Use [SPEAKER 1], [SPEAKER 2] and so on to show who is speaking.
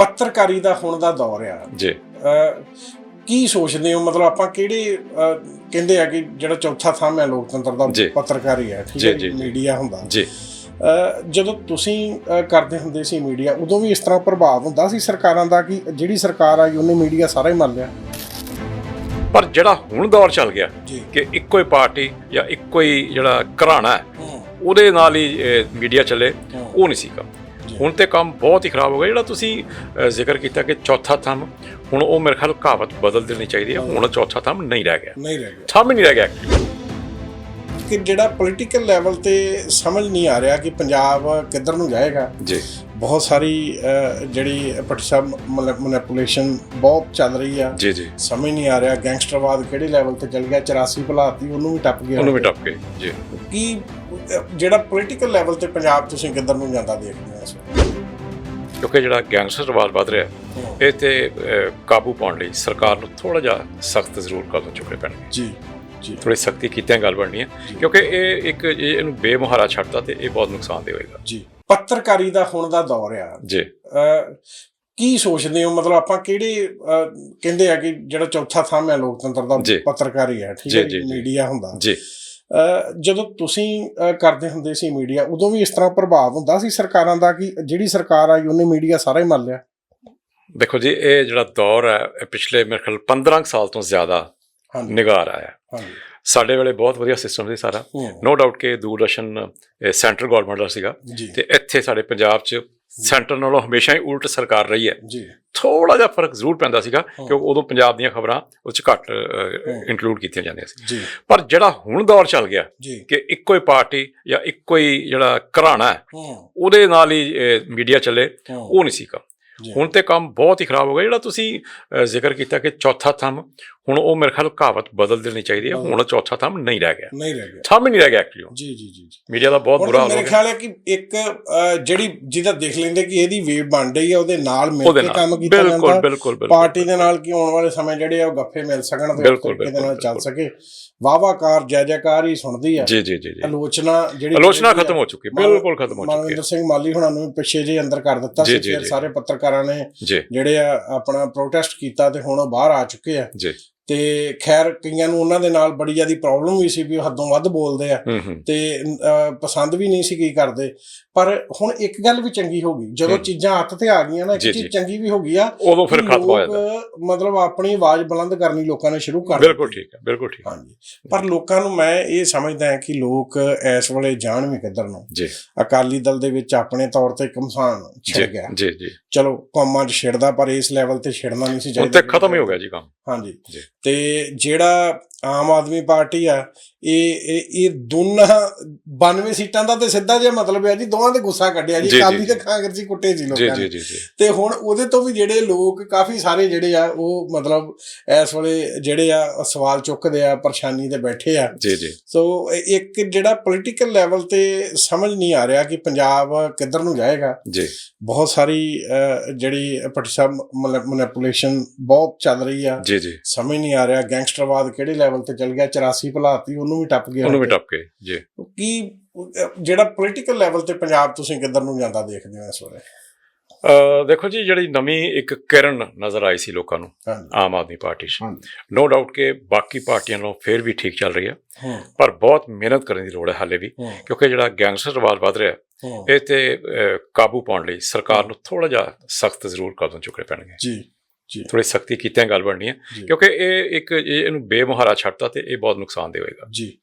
[SPEAKER 1] ਪੱਤਰਕਾਰੀ ਦਾ ਹੁਣ ਦਾ ਦੌਰ ਆ।
[SPEAKER 2] ਜੀ।
[SPEAKER 1] ਕੀ ਸੋਚਦੇ ਹੋ? ਮਤਲਬ ਆਪਾਂ ਕਿਹੜੇ ਕਹਿੰਦੇ ਆ ਕਿ ਜਿਹੜਾ ਚੌਥਾ ਥੰਮ ਹੈ ਲੋਕਤੰਤਰ ਦਾ। ਪੱਤਰਕਾਰੀ ਹੈ ਠੀਕ ਹੈ। ਮੀਡੀਆ ਹੁੰਦਾ।
[SPEAKER 2] ਜੀ।
[SPEAKER 1] ਜਦੋਂ ਤੁਸੀਂ ਕਰਦੇ ਹੁੰਦੇ ਸੀ ਮੀਡੀਆ ਉਦੋਂ ਵੀ ਇਸ ਤਰ੍ਹਾਂ ਪ੍ਰਭਾਵ ਹੁੰਦਾ ਸੀ ਸਰਕਾਰਾਂ ਦਾ ਕਿ ਜਿਹੜੀ ਸਰਕਾਰ ਆਈ ਉਹਨੇ ਮੀਡੀਆ ਸਾਰਾ ਹੀ ਮੰਨ ਲਿਆ?
[SPEAKER 2] ਪਰ ਜਿਹੜਾ ਹੁਣ ਦੌਰ ਚੱਲ ਗਿਆ ਕਿ ਇੱਕੋ ਹੀ ਪਾਰਟੀ ਜਾਂ ਇੱਕੋ ਹੀ ਜਿਹੜਾ ਘਰਾਣਾ ਹੈ ਉਹਦੇ ਨਾਲ ਹੀ ਮੀਡੀਆ ਚੱਲੇ ਉਹ ਨਹੀਂ ਸੀ ਕੰਮ। ਹੁਣ ਤੇ ਕੰਮ ਬਹੁਤ ਹੀ ਖਰਾਬ ਹੋ ਗਿਆ। ਜਿਹੜਾ ਤੁਸੀਂ ਜ਼ਿਕਰ ਕੀਤਾ ਕਿ ਚੌਥਾ ਥੰਮ ਹੁਣ ਉਹ ਮੇਰੇ ਖਿਆਲ ਕਹਾਵਤ ਬਦਲ ਦੇਣੀ ਚਾਹੀਦੀ ਹੈ। ਹੁਣ ਚੌਥਾ ਥੰਮ ਨਹੀਂ ਰਹਿ ਗਿਆ।
[SPEAKER 1] ਨਹੀਂ ਰਹਿ ਗਿਆ।
[SPEAKER 2] ਥੰਮ ਨਹੀਂ ਰਹਿ ਗਿਆ।
[SPEAKER 1] ਕਿ ਜਿਹੜਾ ਪੋਲੀਟੀਕਲ ਲੈਵਲ ਤੇ ਸਮਝ ਨਹੀਂ ਆ ਰਿਹਾ ਕਿ ਪੰਜਾਬ ਕਿੱਧਰ ਨੂੰ ਜਾਏਗਾ।
[SPEAKER 2] ਜੀ।
[SPEAKER 1] ਬਹੁਤ ਸਾਰੀ ਜਿਹੜੀ ਪਟਿਸਾ ਮੈਨੀਪੂਲੇਸ਼ਨ ਬਹੁਤ ਚੱਲ ਰਹੀ ਆ।
[SPEAKER 2] ਜੀ ਜੀ।
[SPEAKER 1] ਸਮਝ ਨਹੀਂ ਆ ਰਿਹਾ ਗੈਂਗਸਟਰਵਾਦ ਕਿਹੜੇ ਲੈਵਲ ਤੇ ਚੱਲ ਗਿਆ। 84 ਭੁਲਾਤੀ ਉਹਨੂੰ ਵੀ ਟੱਪ ਗਿਆ।
[SPEAKER 2] ਉਹਨੂੰ ਵੀ ਟੱਪ ਕੇ ਜੀ।
[SPEAKER 1] ਕੀ ਜਿਹੜਾ ਪੋਲੀਟੀਕਲ ਲੈਵਲ ਤੇ ਪੰਜਾਬ ਤੁਸੀਂ ਕਿੱਧਰ ਨੂੰ ਜਾਂਦਾ ਦੇਖਦੇ ਇਸ ਵੇਲੇ।
[SPEAKER 2] ਕਿਉਂਕਿ ਜਿਹੜਾ ਗੈਂਗਸਟਰਵਾਦ ਵੱਧ ਰਿਹਾ ਇਹ ਤੇ ਕਾਬੂ ਪਾਉਣ ਲਈ ਸਰਕਾਰ ਨੂੰ ਥੋੜਾ ਜਿਹਾ ਸਖਤ ਜ਼ਰੂਰ ਕਦਮ ਚੁੱਕਣੇ ਪੈਣਗੇ।
[SPEAKER 1] ਜੀ ਜੀ।
[SPEAKER 2] ਥੋੜੀ ਸਖਤੀ ਕੀਤਿਆਂ ਗੱਲ ਬਣਨੀ ਹੈ ਕਿਉਂਕਿ ਇਹ ਇੱਕ ਇਹ ਇਹਨੂੰ ਬੇਮੁਹਾਰਾ ਛੱਡਦਾ ਤੇ ਇਹ ਬਹੁਤ ਨੁਕਸਾਨਦੇਹ ਹੋਏਗਾ।
[SPEAKER 1] ਜੀ। ਪੱਤਰਕਾਰੀ ਦਾ ਹੁਣ ਦਾ ਦੌਰ ਆ।
[SPEAKER 2] ਜੀ।
[SPEAKER 1] ਕੀ ਸੋਚਦੇ ਹੋ? ਮਤਲਬ ਆਪਾਂ ਕਿਹੜੇ ਕਹਿੰਦੇ ਆ ਕਿ ਜਿਹੜਾ ਚੌਥਾ ਥੰਮ ਹੈ ਲੋਕਤੰਤਰ ਦਾ। ਪੱਤਰਕਾਰੀ ਹੈ ਠੀਕ ਹੈ। ਮੀਡੀਆ ਹੁੰਦਾ।
[SPEAKER 2] ਜੀ।
[SPEAKER 1] ਜਦੋਂ ਤੁਸੀਂ ਕਰਦੇ ਹੁੰਦੇ ਸੀ ਮੀਡੀਆ ਉਦੋਂ ਵੀ ਇਸ ਤਰ੍ਹਾਂ ਪ੍ਰਭਾਵ ਹੁੰਦਾ ਸੀ ਸਰਕਾਰਾਂ ਦਾ ਕਿ ਜਿਹੜੀ ਸਰਕਾਰ ਆਈ ਉਹਨੇ ਮੀਡੀਆ ਸਾਰਾ ਹੀ ਮੰਨ ਲਿਆ?
[SPEAKER 2] ਦੇਖੋ ਜੀ ਇਹ ਜਿਹੜਾ ਦੌਰ ਹੈ ਇਹ ਪਿਛਲੇ ਮੇਰੇ ਖਿਆਲ 15 ਕੁ ਸਾਲ ਤੋਂ ਜ਼ਿਆਦਾ ਨਿਗਾਰ ਆਇਆ
[SPEAKER 1] ਹਾਂਜੀ।
[SPEAKER 2] ਸਾਡੇ ਵੇਲੇ ਬਹੁਤ ਵਧੀਆ ਸਿਸਟਮ ਸੀ ਸਾਰਾ। ਨੋ ਡਾਊਟ ਕਿ ਦੂਰਦਰਸ਼ਨ ਸੈਂਟਰ ਗਵਰਨਮੈਂਟ ਦਾ ਸੀਗਾ। ਤੇ ਇੱਥੇ ਸਾਡੇ ਪੰਜਾਬ 'ਚ ਸੈਂਟਰ ਨਾਲੋਂ ਹਮੇਸ਼ਾ ਹੀ ਉਲਟ ਸਰਕਾਰ ਰਹੀ ਹੈ।
[SPEAKER 1] ਜੀ।
[SPEAKER 2] ਥੋੜਾ ਜਿਹਾ ਫ਼ਰਕ ਜ਼ਰੂਰ ਪੈਂਦਾ ਸੀਗਾ। ਕਿਉਂਕਿ ਉਦੋਂ ਪੰਜਾਬ ਦੀਆਂ ਖਬਰਾਂ ਉਹ 'ਚ ਘੱਟ। ਇਨਕਲੂਡ ਕੀਤੀਆਂ ਜਾਂਦੀਆਂ ਸੀ। ਪਰ ਜਿਹੜਾ ਹੁਣ ਦੌਰ ਚੱਲ ਗਿਆ ਕਿ ਇੱਕੋ ਹੀ ਪਾਰਟੀ ਜਾਂ ਇੱਕੋ ਹੀ ਜਿਹੜਾ ਘਰਾਣਾ ਉਹਦੇ ਨਾਲ ਹੀ ਮੀਡੀਆ ਚੱਲੇ ਉਹ ਨਹੀਂ ਸੀ ਕੰਮ।
[SPEAKER 1] ਜੀ।
[SPEAKER 2] ਹੁਣ ਤੇ ਕੰਮ ਬਹੁਤ ਹੀ ਖਰਾਬ ਹੋ ਗਿਆ। ਜਿਹੜਾ ਤੁਸੀਂ ਜ਼ਿਕਰ ਕੀਤਾ ਕਿ ਚੌਥਾ ਥੰਮ ਹੁਣ ਉਹ ਮੇਰੇ ਖਿਆਲ ਕਹਾਵਤ ਬਦਲ ਦੇਣੀ ਚਾਹੀਦੀ ਹੈ। ਹੁਣ ਚੌਥਾ ਥੰਮ ਨਹੀਂ ਰਹਿ ਗਿਆ।
[SPEAKER 1] ਨਹੀਂ ਰਹਿ ਗਿਆ।
[SPEAKER 2] ਥੰਮ ਹੀ ਨਹੀਂ ਰਹਿ ਗਿਆ ਐਕਚੁਅਲੀ
[SPEAKER 1] ਜੀ ਜੀ ਜੀ।
[SPEAKER 2] ਮੀਡੀਆ ਦਾ ਬਹੁਤ ਬੁਰਾ ਹਾਲ ਹੋ
[SPEAKER 1] ਮੇਰੇ ਖਿਆਲ ਹੈ ਕਿ ਇੱਕ ਜਿਹੜੀ ਜਿਹਦਾ ਦੇਖ ਲੈਂਦੇ ਕਿ ਇਹਦੀ ਵੇਵ ਬਣ ਰਹੀ ਹੈ ਉਹਦੇ ਨਾਲ ਮਿਲ ਕੇ ਕੰਮ ਕੀਤਾ ਜਾਂਦਾ।
[SPEAKER 2] ਬਿਲਕੁਲ ਬਿਲਕੁਲ
[SPEAKER 1] ਪਾਰਟੀ ਦੇ ਨਾਲ ਕੀ ਆਉਣ ਵਾਲੇ ਸਮੇਂ ਜਿਹੜੇ ਆ ਉਹ ਗੱਫੇ ਮਿਲ ਸਕਣ ਤੇ ਤਰੀਕੇ ਦੇ ਨਾਲ ਚੱਲ ਸਕੇ। ਵਾਵਾਕਾਰ ਜੈ ਜੈਕਾਰ ਹੀ ਸੁਣਦੀ ਆ।
[SPEAKER 2] ਜੀ ਜੀ ਜੀ
[SPEAKER 1] ਆਲੋਚਨਾ ਜਿਹੜੀ
[SPEAKER 2] ਆਲੋਚਨਾ ਖਤਮ ਹੋ ਚੁੱਕੀ ਬਿਲਕੁਲ ਖਤਮ ਹੋ ਚੁੱਕੀ
[SPEAKER 1] ਮਨਵਿੰਦਰ ਸਿੰਘ ਮਾਲੀ ਹੁਣਾਂ ਨੂੰ ਪਿੱਛੇ ਜੇ ਅੰਦਰ ਕਰ ਦਿੱਤਾ ਸੀ। ਸਾਰੇ ਪੱਤਰਕਾਰਾਂ ਨੇ
[SPEAKER 2] ਹੈ ਜੀ।
[SPEAKER 1] ਜਿਹੜੇ ਆ ਆਪਣਾ ਪ੍ਰੋਟੈਸਟ ਕੀਤਾ ਤੇ ਹੁਣ ਉਹ ਬਾਹਰ ਆ ਚੁੱਕੇ ਆ।
[SPEAKER 2] ਜੀ।
[SPEAKER 1] ਤੇ ਖੈਰ ਕਈਆਂ ਨੂੰ ਉਹਨਾਂ ਦੇ ਨਾਲ ਬੜੀ ਜ਼ਿਆਦੀ ਪ੍ਰੋਬਲਮ ਵੀ ਸੀ ਵੀ ਉਹ ਹੱਦੋਂ ਵੱਧ ਬੋਲਦੇ ਆ। ਤੇ ਪਸੰਦ ਵੀ ਨਹੀਂ ਸੀ ਕੀ ਕਰਦੇ। ਪਰ ਹੁਣ ਇੱਕ ਗੱਲ ਵੀ ਚੰਗੀ ਹੋ ਗਈ। ਜਦੋਂ। ਚੀਜ਼ਾਂ ਹੱਥ ਤੇ ਆ ਗਈਆਂ ਨਾ ਇੱਕ ਚੀਜ਼। ਚੰਗੀ ਵੀ ਹੋ ਗਈ ਆ
[SPEAKER 2] ਉਦੋਂ ਫਿਰ ਖਤਮ ਹੋ ਜਾਂਦਾ।
[SPEAKER 1] ਮਤਲਬ ਆਪਣੀ ਆਵਾਜ਼ ਬੁਲੰਦ ਕਰਨੀ ਲੋਕਾਂ ਨੇ ਸ਼ੁਰੂ ਕਰ
[SPEAKER 2] ਬਿਲਕੁਲ। ਠੀਕ ਹੈ ਬਿਲਕੁਲ ਠੀਕ।
[SPEAKER 1] ਹਾਂਜੀ। ਪਰ ਲੋਕਾਂ ਨੂੰ ਮੈਂ ਇਹ ਸਮਝਦਾ ਹਾਂ ਕਿ ਲੋਕ ਇਸ ਵੇਲੇ ਜਾਣ ਵੀ ਕਿੱਧਰ ਨੂੰ।
[SPEAKER 2] ਜੀ।
[SPEAKER 1] ਅਕਾਲੀ ਦਲ ਦੇ ਵਿੱਚ ਆਪਣੇ ਤੌਰ ਤੇ ਕਮਸਾਨ ਛਿੜ ਗਿਆ।
[SPEAKER 2] ਜੀ ਜੀ।
[SPEAKER 1] ਚਲੋ ਕੌਮਾਂ 'ਚ ਛਿੜਦਾ ਪਰ ਇਸ ਲੈਵਲ ਤੇ ਛਿੜਨਾ ਨਹੀਂ ਸੀ
[SPEAKER 2] ਹੁਣ
[SPEAKER 1] ਚਾਹੀਦਾ
[SPEAKER 2] ਤੇ ਖਤਮ ਹੀ ਹੋ ਗਿਆ ਜੀ ਕੰਮ।
[SPEAKER 1] ਹਾਂਜੀ।
[SPEAKER 2] ਜੀ।
[SPEAKER 1] ਤੇ ਜਿਹੜਾ ਆਮ ਆਦਮੀ ਪਾਰਟੀ ਆ ਇਹ ਇਹ ਦੋਨਾਂ 92 ਸੀਟਾਂ ਦਾ ਤੇ ਸਿੱਧਾ ਜਿਹਾ ਮਤਲਬ ਹੈ ਜੀ ਦੋਵਾਂ ਦੇ ਗੁੱਸਾ ਕੱਢਿਆ ਜੀ
[SPEAKER 2] ਜੀ, ਜੀ,
[SPEAKER 1] ਅਕਾਲੀ ਤੇ
[SPEAKER 2] ਜੀ।
[SPEAKER 1] ਕਾਂਗਰਸੀ ਕੁੱਟੇ
[SPEAKER 2] ਜੀ
[SPEAKER 1] ਲੋਕਾਂ
[SPEAKER 2] ਜੀ
[SPEAKER 1] ਨੇ।
[SPEAKER 2] ਜੀ ਜੀ।
[SPEAKER 1] ਤੇ ਹੁਣ ਉਹਦੇ ਤੋਂ ਵੀ ਜਿਹੜੇ ਲੋਕ ਕਾਫੀ ਸਾਰੇ ਜਿਹੜੇ ਆ ਉਹ ਮਤਲਬ ਇਸ ਵੇਲੇ ਜਿਹੜੇ ਆ ਸਵਾਲ ਚੁੱਕਦੇ ਆ ਪਰੇਸ਼ਾਨੀ ਤੇ ਬੈਠੇ ਆ।
[SPEAKER 2] ਜੀ ਜੀ।
[SPEAKER 1] ਸੋ ਇੱਕ ਜਿਹੜਾ ਪੋਲੀਟੀਕਲ ਲੈਵਲ ਤੇ ਸਮਝ ਨਹੀਂ ਆ ਰਿਹਾ ਕਿ ਪੰਜਾਬ ਕਿੱਧਰ ਨੂੰ ਜਾਏਗਾ।
[SPEAKER 2] ਜੀ।
[SPEAKER 1] ਬਹੁਤ ਸਾਰੀ ਜਿਹੜੀ ਪਟਿਸਾ ਮੈਨੀਪੂਲੇਸ਼ਨ ਬਹੁਤ ਚੱਲ ਰਹੀ ਆ।
[SPEAKER 2] ਜੀ ਜੀ।
[SPEAKER 1] ਸਮਝ ਨਹੀਂ ਆ ਰਿਹਾ ਗੈਂਗਸਟਰਵਾਦ ਕਿਹੜੇ ਲੈਵਲ ਤੇ ਚੱਲ ਗਿਆ 84 ਭੁਲਾਤੀ ਉਹਨੂੰ ਵੀ ਟੱਪ ਗਿਆ
[SPEAKER 2] ਉਹਨੂੰ ਵੀ ਟੱਪ ਕੇ ਜੀ।
[SPEAKER 1] ਕੀ ਜਿਹੜਾ ਪੋਲੀਟੀਕਲ ਲੈਵਲ ਤੇ ਪੰਜਾਬ ਤੁਸੀਂ ਕਿੱਧਰ ਨੂੰ ਜਾਂਦਾ ਦੇਖਦੇ ਹੋ ਇਸ ਵੇਲੇ
[SPEAKER 2] ਅ, ਦੇਖੋ ਜੀ ਜਿਹੜੀ ਨਵੀਂ ਇੱਕ ਕਿਰਨ ਨਜ਼ਰ ਆਈ ਸੀ ਲੋਕਾਂ ਨੂੰ ਆਮ ਆਦਮੀ ਪਾਰਟੀ 'ਚ। ਨੋ ਡਾਊਟ ਕਿ ਬਾਕੀ ਪਾਰਟੀਆਂ ਨਾਲੋਂ ਫੇਰ ਵੀ ਠੀਕ ਚੱਲ ਰਹੀ ਹੈ। ਪਰ ਬਹੁਤ ਮਿਹਨਤ ਕਰਨ ਦੀ ਲੋੜ ਹੈ ਹਾਲੇ ਵੀ ਕਿਉਂਕਿ ਜਿਹੜਾ ਗੈਂਗਸਟਰਵਾਦ ਵੱਧ ਰਿਹਾ
[SPEAKER 1] ਹੂੰ।
[SPEAKER 2] ਇਹ ਤੇ ਕਾਬੂ ਪਾਉਣ ਲਈ ਸਰਕਾਰ ਨੂੰ ਥੋੜਾ ਜਿਹਾ ਸਖਤ ਜ਼ਰੂਰ ਕਦਮ ਚੁੱਕਣੇ ਪੈਣਗੇ।
[SPEAKER 1] ਜੀ।
[SPEAKER 2] ਥੋੜੀ ਸਖਤੀ ਕੀਤਿਆਂ ਗੱਲ ਬਣਨੀ ਹੈ। ਕਿਉਂਕਿ ਇਹ ਇੱਕ ਇਹ ਇਹਨੂੰ ਬੇਮੁਹਾਰਾ ਛੱਡਦਾ ਤੇ ਇਹ ਬਹੁਤ ਨੁਕਸਾਨਦੇਹ ਹੋਏਗਾ।
[SPEAKER 1] ਜੀ।